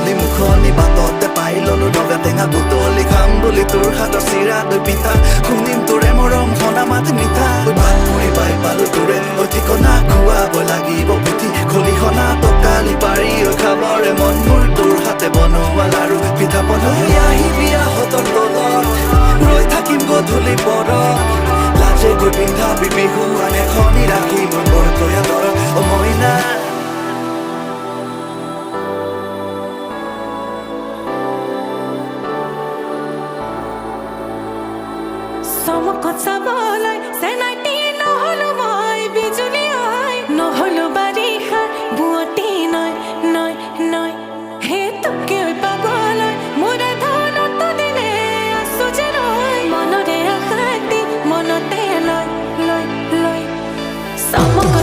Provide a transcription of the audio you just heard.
বুলি মুখনি বাটতে পাই ললো নগা টেঙা বুটলি খাম বুলি তোৰ হাতৰ চিৰা দৈ পিঠা। শুনিম তোৰে মৰম সনা মাত মিঠা। ভাত মুড়ি পাই পালো তোৰে ঐ ঠিকনা খুৱাব লাগিব পিঠি। খলিহনা টকালি পাৰি খাবৰে মন মোৰ তোৰ হাতে বনোৱা লাৰু। পিঠা পনা সমকথা বলাই সেনাটি নহল মই বিজুলি হয় নহল বাৰিষাৰ, বুৱতি নয় নয় নয়। হে তোকে ঐ পাবলৈ মোৰে ধনত দিনে মনৰে আশাতি মনতে লয় লয় লয়। সমক